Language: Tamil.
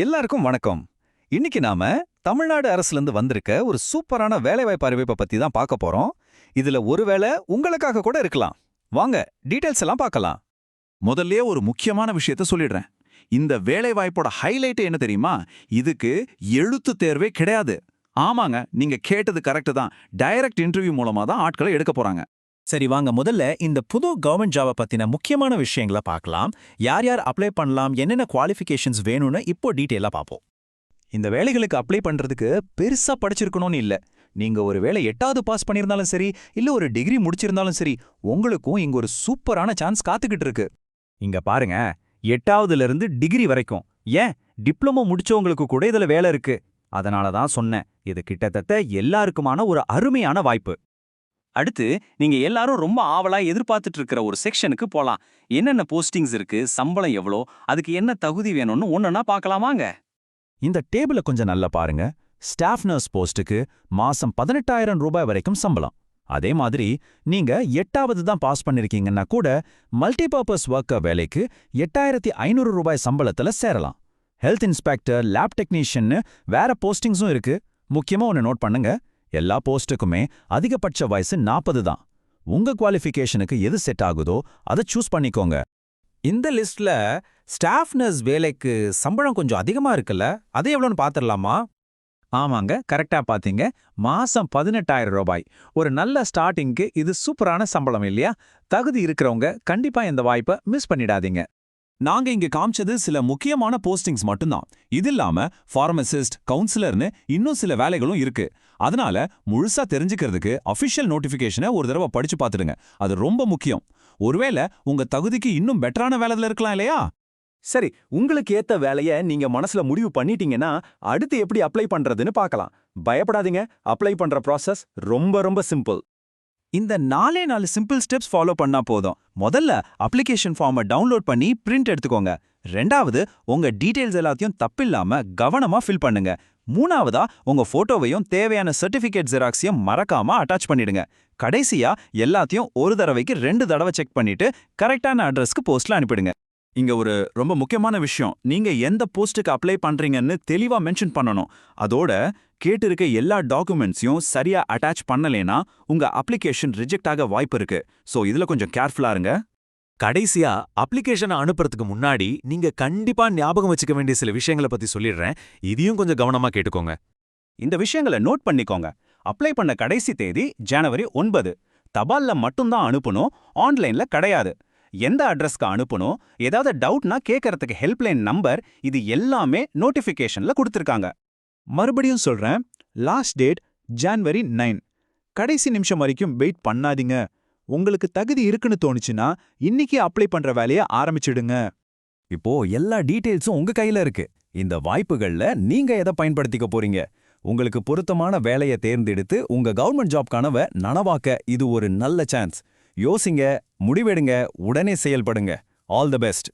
எல்லாருக்கும் வணக்கம். இன்னைக்கு நாம தமிழ்நாடு அரசுல இருந்து வந்திருக்க ஒரு சூப்பரான வேலைவாய்ப்பு அறிவிப்பை பத்தி தான் பார்க்க போறோம். இதுல ஒருவேளை உங்களுக்காக கூட இருக்கலாம். வாங்க டீட்டெயில்ஸ் எல்லாம் பார்க்கலாம் முதல்லயே ஒரு முக்கியமான விஷயத்த சொல்லிடுறேன். இந்த வேலைவாய்ப்போட ஹைலைட் என்ன தெரியுமா? இதுக்கு எழுத்து தேர்வே கிடையாது. ஆமாங்க நீங்க கேட்டது கரெக்ட் தான். டைரக்ட் இன்டர்வியூ மூலமா தான் ஆட்களை எடுக்க போறாங்க. சரி வாங்க. முதல்ல இந்த புது கவர்மெண்ட் ஜாபை பத்தின முக்கியமான விஷயங்களை பார்க்கலாம். யார் யார் அப்ளை பண்ணலாம்? என்னென்ன குவாலிஃபிகேஷன்ஸ் வேணும்னு இப்போ டீட்டெயிலாக பார்ப்போம். இந்த வேலைகளுக்கு அப்ளை பண்றதுக்கு பெருசா படிச்சிருக்கணும்னு இல்ல. நீங்க ஒரு வேளை எட்டாவது பாஸ் பண்ணியிருந்தாலும் சரி இல்ல ஒரு டிகிரி முடிச்சிருந்தாலும் சரி உங்களுக்கும் இங்க ஒரு சூப்பரான சான்ஸ் காத்துக்கிட்டு இருக்கு. இங்க பாருங்க எட்டாவதுல இருந்து டிகிரி வரைக்கும். ஏன்? டிப்ளமோ முடிச்சவங்களுக்கு கூட இதுல வேலை இருக்கு. அதனால தான் சொன்னேன். இது கிட்டத்தட்ட எல்லாருக்குமான ஒரு அருமையான வாய்ப்பு. அடுத்து நீங்க எல்லாரும் ரொம்ப ஆவலா எதிர்பார்த்துட்டு இருக்கிற ஒரு செக்ஷனுக்கு போலாம். என்னென்ன போஸ்டிங்ஸ் இருக்கு சம்பளம் எவ்வளோ அதுக்கு என்ன தகுதி வேணும்னு ஒன்னொன்னா பார்க்கலாமாங்க இந்த டேபிள கொஞ்சம் நல்லா பாருங்க. ஸ்டாஃப் நர்ஸ் போஸ்ட்டுக்கு மாசம் பதினெட்டாயிரம் ரூபாய் வரைக்கும் சம்பளம். அதே மாதிரி நீங்க எட்டாவது தான் பாஸ் பண்ணிருக்கீங்கன்னா கூட மல்டிபர்பஸ் ஒர்க்கர் வேலைக்கு எட்டாயிரத்தி ஐநூறு ரூபாய் சம்பளத்துல சேரலாம். ஹெல்த் இன்ஸ்பெக்டர் லேப் டெக்னீஷியன்னு வேற போஸ்டிங்ஸும் இருக்கு. முக்கியமா ஒன்னு நோட் பண்ணுங்க. எல்லா போஸ்ட்டுக்குமே அதிகபட்ச வயசு நாற்பது தான். உங்க குவாலிஃபிகேஷனுக்கு எது செட் ஆகுதோ அதை சூஸ் பண்ணிக்கோங்க. இந்த லிஸ்ட்ல ஸ்டாஃப் நர்ஸ் வேலைக்கு சம்பளம் கொஞ்சம் அதிகமா இருக்குல்ல அது எவ்வளோன்னு பாத்திரலாமா? ஆமாங்க கரெக்டா பாத்தீங்க. மாசம் பதினெட்டாயிரம் ரூபாய். ஒரு நல்ல ஸ்டார்டிங்க்கு இது சூப்பரான சம்பளம் இல்லையா? தகுதி இருக்கிறவங்க கண்டிப்பா இந்த வாய்ப்பை மிஸ் பண்ணிடாதீங்க. நாங்க இங்க காமிச்சது சில முக்கியமான போஸ்டிங்ஸ் மட்டும்தான். இது இல்லாம ஃபார்மசிஸ்ட் கவுன்சிலர்னு இன்னும் சில வேலைகளும் இருக்கு. அதனால முழுசா தெரிஞ்சுக்கிறதுக்கு அஃபிஷியல் நோட்டிஃபிகேஷனை ஒரு தடவை படிச்சு பார்த்துடுங்க. அது ரொம்ப முக்கியம். ஒருவேளை உங்க தகுதிக்கு இன்னும் பெட்டரான வேலையில இருக்கலாம் இல்லையா? சரி உங்களுக்கு ஏத்த வேலைய நீங்க மனசுல முடிவு பண்ணிட்டீங்கன்னா அடுத்து எப்படி அப்ளை பண்றதுன்னு பார்க்கலாம். பயப்படாதீங்க. அப்ளை பண்ற ப்ராசஸ் ரொம்ப ரொம்ப சிம்பிள் இந்த நாலே நாலு சிம்பிள் ஸ்டெப்ஸ் ஃபாலோ பண்ணா போதும். முதல்ல அப்ளிகேஷன் ஃபார்மை டவுன்லோட் பண்ணி பிரிண்ட் எடுத்துக்கோங்க. ரெண்டாவது உங்க டீடைல்ஸ் எல்லாத்தையும் தப்பில்லாம கவனமா ஃபில் பண்ணுங்க. மூணாவதா உங்க போட்டோவையும் தேவையான சர்டிபிகேட் ஜெராக்ஸையும் மறக்காம அட்டாச் பண்ணிடுங்க. கடைசியா எல்லாத்தையும் ஒரு தடவைக்கு ரெண்டு தடவை செக் பண்ணிட்டு கரெக்டான அட்ரஸ்க்கு போஸ்ட்ல அனுப்பிடுங்க. இங்க ஒரு ரொம்ப முக்கியமான விஷயம். நீங்க எந்த போஸ்ட்டுக்கு அப்ளை பண்றீங்கன்னு தெளிவா மென்ஷன் பண்ணணும். அதோட கேட்டிருக்க எல்லா டாக்குமெண்ட்ஸையும் சரியா அட்டாச் பண்ணலேனா உங்க அப்ளிகேஷன் ரிஜெக்ட் ஆக வாய்ப்பு இருக்கு. சோ இதுல கொஞ்சம் கேர்ஃபுல்லா இருங்க. கடைசியா அப்ளிகேஷனை அனுப்புறதுக்கு முன்னாடி நீங்க கண்டிப்பா ஞாபகம் வச்சுக்க வேண்டிய சில விஷயங்களை பத்தி சொல்லிடுறேன். இதையும் கொஞ்சம் கவனமா கேட்டுக்கோங்க. இந்த விஷயங்களை நோட் பண்ணிக்கோங்க. அப்ளை பண்ண கடைசி தேதி ஜனவரி ஒன்பது. தபால்ல மட்டும்தான் அனுப்பணும் ஆன்லைன்ல கிடையாது. எந்த அட்ரஸ்க்கு அனுப்பணும் ஏதாவது டவுட்னா கேட்கறதுக்கு ஹெல்ப்லைன் நம்பர் இது எல்லாமே நோட்டிஃபிகேஷன்ல கொடுத்துருக்காங்க. மறுபடியும் சொல்றேன் லாஸ்ட் டேட் ஜான்வரி நைன் கடைசி நிமிஷம் வரைக்கும் வெயிட் பண்ணாதீங்க. உங்களுக்கு தகுதி இருக்குன்னு தோணுச்சுன்னா இன்னைக்கு அப்ளை பண்ற வேலையை ஆரம்பிச்சிடுங்க. இப்போ எல்லா டீடைல்ஸும் உங்க கையில இருக்கு. இந்த வாய்ப்புகள்ல நீங்க எதை பயன்படுத்திக்க போறீங்க? உங்களுக்கு பொருத்தமான வேலையை தேர்ந்தெடுத்து உங்க கவர்மெண்ட் ஜாப் கனவை நனவாக்க இது ஒரு நல்ல சான்ஸ் யோசிங்க முடிவெடுங்க உடனே செயல்படுங்க. All the best